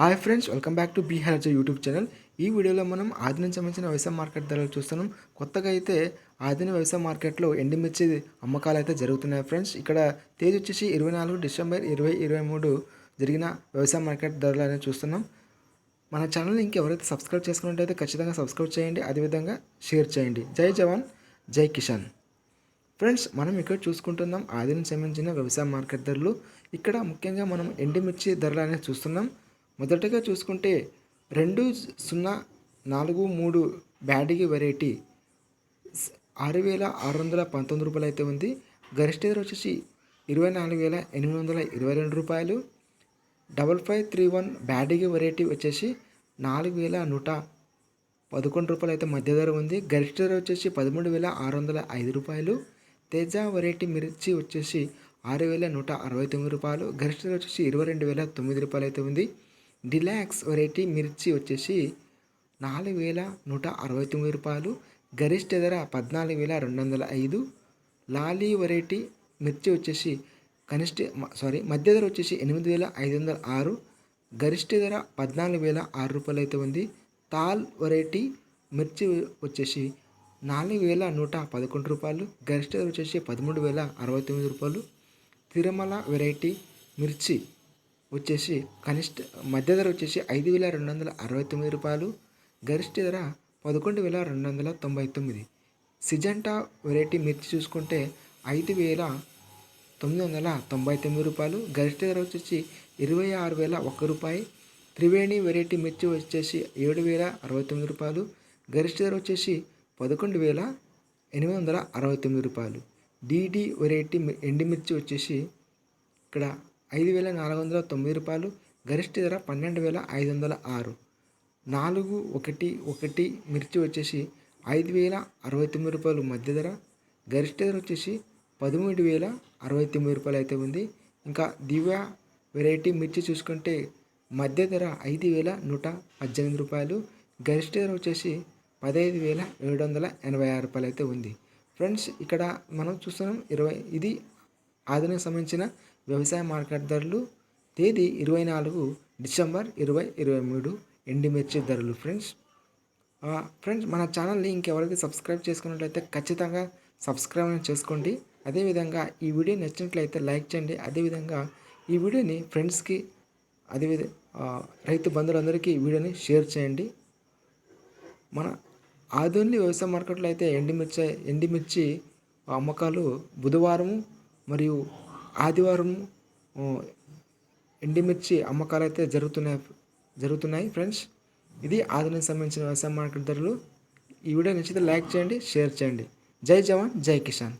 Hi friends welcome back to Bihar YouTube channel ఈ వీడియోలో మనం ఆదిని సంబంధించిన వ్యవసాయ మార్కెట్ ధరలు చూస్తున్నాం. కొత్తగా అయితే ఆదిని వ్యవసాయ మార్కెట్లో ఎండుమిర్చి అమ్మకాలు అయితే జరుగుతున్నాయి ఫ్రెండ్స్ ఇక్కడ తేదీ వచ్చేసి ఇరవై నాలుగు డిసెంబర్ ఇరవై ఇరవై మూడు జరిగిన వ్యవసాయ మార్కెట్ ధరలు అనేది చూస్తున్నాం. మన ఛానల్ని ఇంకెవరైతే సబ్స్క్రైబ్ చేసుకున్నట్టయితే ఖచ్చితంగా సబ్స్క్రైబ్ చేయండి. అదేవిధంగా షేర్ చేయండి. జై జవాన్ జై కిషన్ ఫ్రెండ్స్ మనం ఇక్కడ చూసుకుంటున్నాం ఆదిని సంబంధించిన వ్యవసాయ మార్కెట్ ధరలు. ఇక్కడ ముఖ్యంగా మనం ఎండుమిర్చి ధరలు అనేది చూస్తున్నాం. మొదటగా చూసుకుంటే రెండు సున్నా నాలుగు మూడు బ్యాడిగి వెరైటీ ఆరు వేల ఆరు వందల పంతొమ్మిది రూపాయలు అయితే ఉంది. గరిష్ట ధర వచ్చేసి ఇరవై నాలుగు వేల ఎనిమిది వందల ఇరవై రెండు రూపాయలు. Double five three one Byadgi variety వచ్చేసి నాలుగు వేల నూట పదకొండు రూపాయలు అయితే మధ్య ధర ఉంది. గరిష్ట ధర వచ్చేసి పదమూడు వేల ఆరు వందల ఐదు రూపాయలు. తేజ వెరైటీ మిర్చి వచ్చేసి ఆరు వేల నూట అరవై తొమ్మిది రూపాయలు. గరిష్ట ధర వచ్చేసి ఇరవై రెండు వేల తొమ్మిది రూపాయలు అయితే ఉంది. డిలాక్స్ వెరైటీ మిర్చి వచ్చేసి నాలుగు వేల నూట అరవై తొమ్మిది రూపాయలు గరిష్ట ధర పద్నాలుగు వేల రెండు వందల ఐదు. లాలీ వెరైటీ మిర్చి వచ్చేసి కనిష్ట సారీ మధ్య ధర వచ్చేసి ఎనిమిది వేల ఐదు వందల ఆరు గరిష్ట ధర పద్నాలుగు వేల ఆరు రూపాయలు అయితే ఉంది. తాల్ వెరైటీ మిర్చి వచ్చేసి నాలుగు వేల నూట పదకొండు రూపాయలు గరిష్ట ధర వచ్చేసి పదమూడు వేల అరవై తొమ్మిది రూపాయలు. తిరుమల వెరైటీ మిర్చి వచ్చేసి కనిష్ట మధ్య ధర వచ్చేసి ఐదు వేల రెండు వందల అరవై తొమ్మిది రూపాయలు గరిష్ట ధర పదకొండు వేల రెండు వందల తొంభై తొమ్మిది. సిజంటా వెరైటీ మిర్చి చూసుకుంటే ఐదు వేల తొమ్మిది వందల తొంభై తొమ్మిది రూపాయలు గరిష్ట ధర వచ్చేసి ఇరవై ఆరు వేల ఒక్క రూపాయి. త్రివేణి వెరైటీ మిర్చి వచ్చేసి ఏడు వేల అరవై తొమ్మిది రూపాయలు గరిష్ట ధర వచ్చేసి పదకొండు వేల ఎనిమిది వందల అరవై తొమ్మిది రూపాయలు. డీడీ వెరైటీ మి- ఎండుమిర్చి వచ్చేసి ఇక్కడ ఐదు వేల నాలుగు వందల తొమ్మిది రూపాయలు గరిష్ట ధర పన్నెండు వేల ఐదు వందల ఆరు. నాలుగు ఒకటి ఒకటి మిర్చి వచ్చేసి ఐదు వేల అరవై తొమ్మిది రూపాయలు మధ్య ధర గరిష్ట ధర వచ్చేసి పదమూడు వేల అరవై తొమ్మిది రూపాయలు అయితే ఉంది. ఇంకా దివ్య వెరైటీ మిర్చి చూసుకుంటే మధ్య ధర ఐదు వేల నూట పద్దెనిమిది రూపాయలు గరిష్ట ధర వచ్చేసి పదహైదు వేల ఏడు వందల ఎనభై ఆరు రూపాయలు అయితే ఉంది. ఫ్రెండ్స్ ఇక్కడ మనం చూస్తున్నాం ఇరవై ఇది ఆధునిక సంబంధించిన వ్యవసాయ మార్కెట్ ధరలు తేదీ ఇరవై నాలుగు డిసెంబర్ ఇరవై ఇరవై మూడు ఎండిమిర్చి ధరలు. ఫ్రెండ్స్ ఫ్రెండ్స్ మన ఛానల్ని ఇంకెవరైతే సబ్స్క్రైబ్ చేసుకున్నట్లయితే ఖచ్చితంగా సబ్స్క్రైబ్ చేసుకోండి. అదేవిధంగా ఈ వీడియో నచ్చినట్లయితే లైక్ చేయండి. అదేవిధంగా ఈ వీడియోని ఫ్రెండ్స్కి అదేవిధ రైతు బంధువులందరికీ ఈ వీడియోని షేర్ చేయండి. మన ఆధునిక వ్యవసాయ మార్కెట్లో అయితే ఎండిమిర్చి ఎండిమిర్చి అమ్మకాలు బుధవారము మరియు ఆదివారం ఎండుమిర్చి అమ్మకాలు అయితే జరుగుతున్నాయి జరుగుతున్నాయి ఫ్రెండ్స్. ఇది ఆధునిక సంబంధించిన వ్యవసాయ మార్కెట్ ధరలు. ఈ వీడియో నచ్చితే లైక్ చేయండి షేర్ చేయండి. జై జవాన్ జై కిసాన్.